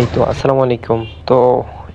এই তো, আসসালামু আলাইকুম। তো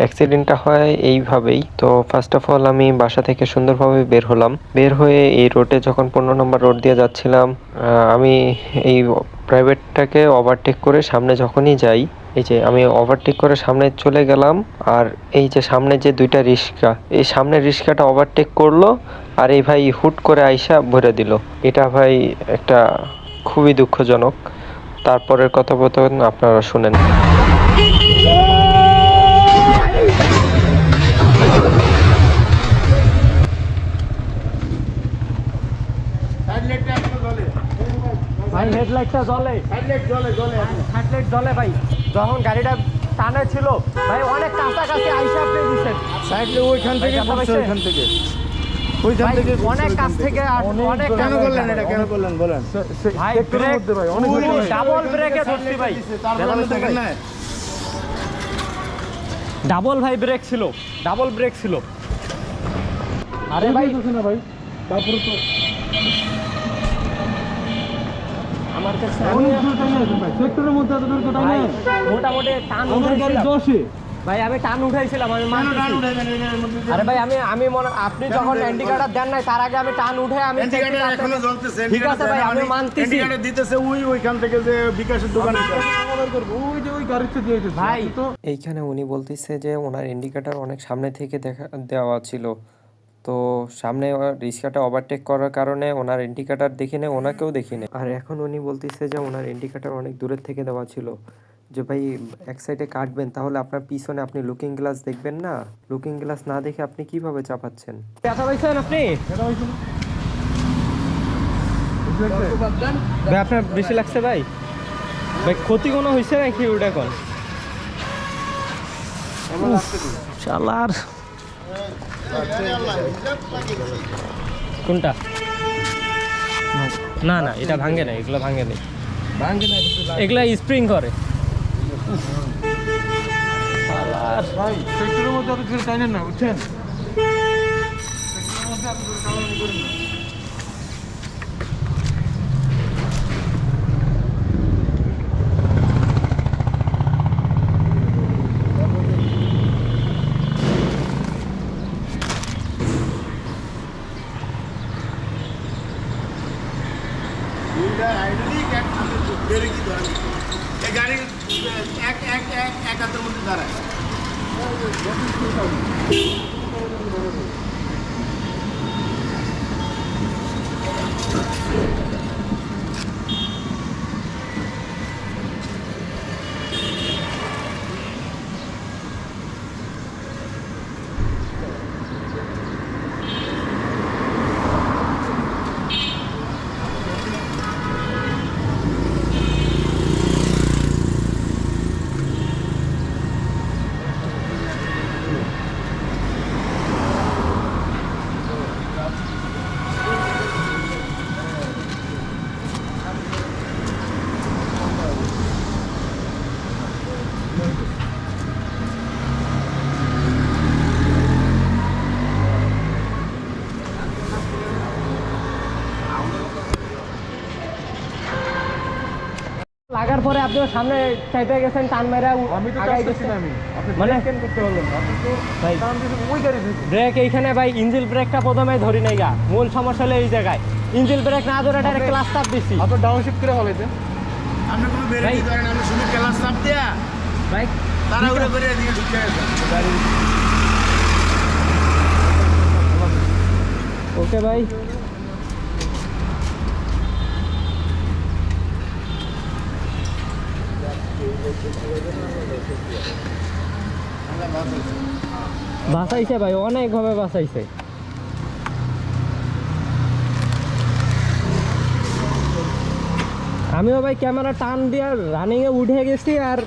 অ্যাক্সিডেন্টটা হয় এইভাবেই। তো ফার্স্ট অফ অল আমি বাসা থেকে সুন্দরভাবে বের হলাম। বের হয়ে এই রোডে যখন পনেরো নম্বর রোড দিয়ে যাচ্ছিলাম আমি এই প্রাইভেটটাকে ওভারটেক করে সামনে যখনই যাই, এই যে আমি ওভারটেক করে সামনে চলে গেলাম, আর এই যে সামনে যে দুইটা রিক্সা, এই সামনের রিক্সাটা ওভারটেক করল, আর এই ভাই হুট করে আইসা ভরে দিল। এটা ভাই একটা খুবই দুঃখজনক। তারপরের কথোপকথন আপনারা শুনেন। ভাই হেডলাইটটা জ্বলে। হেডলাইট জ্বলে ভাই। যখন গাড়িটা টানে ছিল ভাই অনেক কাছাকাছি আইসা আপনি দিচ্ছেন সাইডে ওইখান থেকে? ওইখান থেকে। ওইখান থেকে অনেক কাছ থেকে অনেক কেন করলেন এটা? কেন করলেন বলেন। ভাই ব্রেক ডাবল ব্রেকে ধরছি ভাই। তারপরে দেখেন না। ডাবল ভাই ব্রেক ছিল। ডাবল ব্রেক ছিল। আরে ভাই। না ভাই। তারপরে তো আমার কাছে অনেক দূর টাইম আছে ভাই। সেক্টরের মধ্যে এত দূর টাইম মোটামুটি টান আমার গাড়ি উঠাইছিলাম দশে। ভাই আমি টান উঠাইছিলাম আমি? আরে ভাই আমি আমি মনে আপনি যখন দেন নাই তার আগে আমি টান উঠে আমি এখনও জ্বলতেছে ঠিক আছে ভাই আমি মানতেছি। ইন্ডিকেটর দিতেছে ওই ওইখান থেকে যে বিকাশের দোকান। ভাই। এইখানে উনি বলতেছে যে ওনার ইন্ডিকেটর অনেক সামনে থেকে দেখা দেওয়া ছিল। তো সামনে রিক্সাটা ওভারটেক করার কারণে ওনার ইন্ডিকেটর দেখিনি ওনাকেও দেখিনি আর এখন উনি বলতেছে যে ওনার ইন্ডিকেটর অনেক দূরের থেকে দেওয়া ছিল। যে ভাই এক সাইডে কাটবেন তাহলে আপনার পিছনে আপনি লুকিং গ্লাস দেখবেন না। লুকিং গ্লাস না দেখে আপনি কীভাবে চাপাচ্ছেন? ব্যথা পাইছেন আপনি? ভাই আপনার বেশি লাগছে ভাই? ভাই ক্ষতি কোনো হয়েছে নাকি ওটা এখন? শালার। কোনটা? না না এটা ভাঙে না এগুলো ভাঙে না ভাঙ্গে না এগুলা স্প্রিং করে। ভাই সেক্টরের মধ্যে অত কিছু টাইম না বুঝছেন সেক্টরের মধ্যে দূর টানাটানি করেন না। Thank you. লাগার পরে আপনি সামনে চাইতে গেছেন টান মেরা আমি তো আমি। আপনি মানে ব্রেক কেন করতে পারলেন না? আপনি তো ভাই ওই গাড়ি ব্রেক এইখানে ভাই ইঞ্জিল ব্রেকটা প্রথমে ধরি নাই গা। মূল সমস্যা হলো এই জায়গায়। ইঞ্জিল ব্রেক না ধরে ডাইরেক্ট ক্লাস চাপ দিছি। আপনার ডাউন শিফট করে হলাইতে আপনি কোনো ভাই। দিতে পারেন আপনি শুধু ক্লাস চাপ দেয়া। ভাই তারা উড়ে বেরিয়ে দিয়ে ঢুকে গেছে ওকে ভাই। বাঁচাইছে ভাই অনেকভাবে বাঁচাইছে। আমিও ভাই ক্যামেরা টান দিয়ে রানিংয়ে উঠে গেছি আর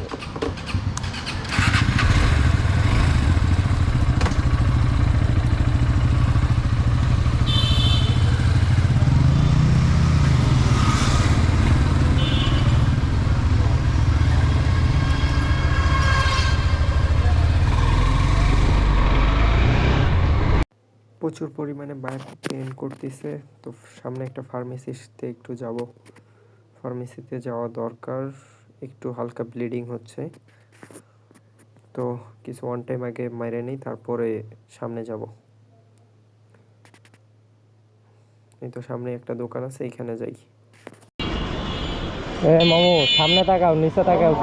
প্রচুর পরিমাণে ব্যাক পেন করতেছে। তো সামনে একটা ফার্মেসিতে একটু যাব। ফার্মেসিতে যাওয়া দরকার। একটু হালকা ব্লিডিং হচ্ছে। তো কিছু ওয়ান টাইম আগে মাইরে নিই, তারপরে সামনে যাব। এই তো সামনে একটা দোকান আছে, এইখানে যাই। এ মামু, সামনে তাকাও, নিচে তাকাও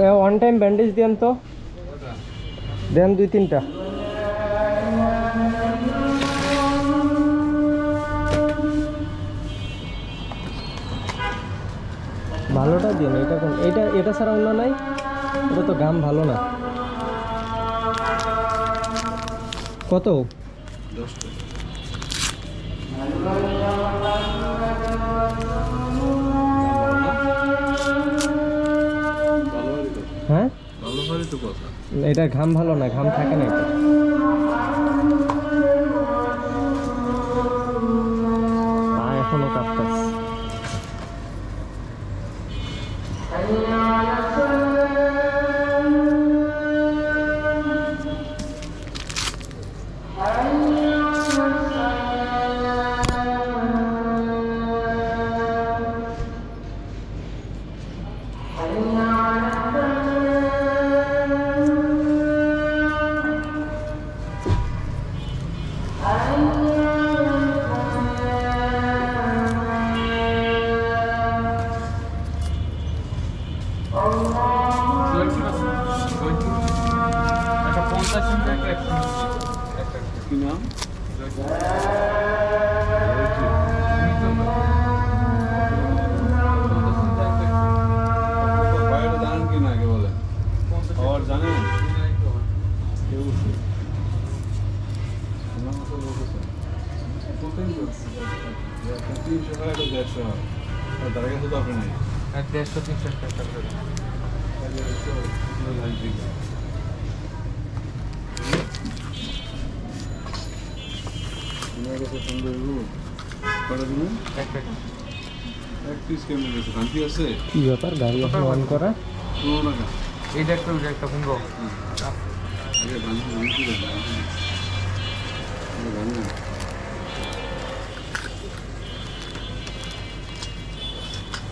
ওয়ান টাইম ব্যান্ডেজ দেন তো। দেন দুই তিনটা। ভালোটা দিন এটা কোন এটা এটা ছাড়া অন্য নাই? এটা তো গাম ভালো না। কত? হ্যাঁ এটা ঘাম ভালো না ঘাম থাকে না তার কাছে তো আপনি নাই। এক পিস কেমন গেছে শান্তি আছে? কি ব্যাপার? গাড়ি এখন অন করা? টাকা। একটা ওইটা একটা শুনব আগে বানিয়ে বানিয়ে দিলেন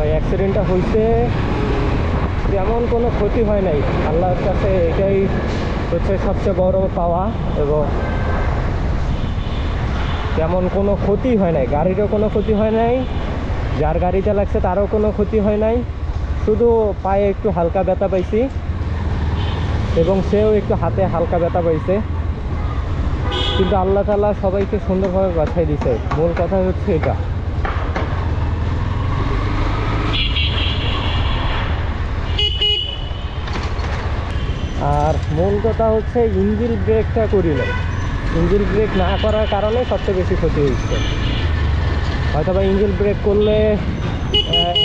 ভাই অ্যাক্সিডেন্টটা হয়েছে তেমন কোনো ক্ষতি হয় নাই। আল্লাহর কাছে এটাই হচ্ছে সবচেয়ে বড় পাওয়া এবং তেমন কোনো ক্ষতি হয় নাই। গাড়িরও কোনো ক্ষতি হয় নাই, যার গাড়িটা লাগছে তারও কোনো ক্ষতি হয় নাই। শুধু পায়ে একটু হালকা ব্যথা পাইছি এবং সেও একটু হাতে হালকা ব্যথা পাইছে। কিন্তু আল্লাহ তালা সবাইকে সুন্দরভাবে বাছাই দিছে। মূল কথা হচ্ছে এটা। আর মূল কথা হচ্ছে ইঞ্জিল ব্রেকটা করি নাই ইঞ্জিল ব্রেক না করার কারণে সবচেয়ে বেশি ক্ষতি হয়েছে। হয়তো বা ইঞ্জিল ব্রেক করলে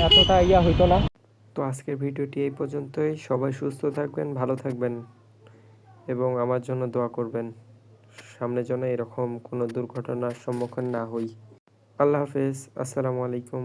এতটা ইয়া হইতো না। তো আজকের ভিডিওটি এই পর্যন্তই। সবাই সুস্থ থাকবেন, ভালো থাকবেন এবং আমার জন্য দোয়া করবেন। সামনে যেন এরকম কোনো দুর্ঘটনার সম্মুখীন না হই। আল্লাহ হাফেজ। আসসালামু আলাইকুম।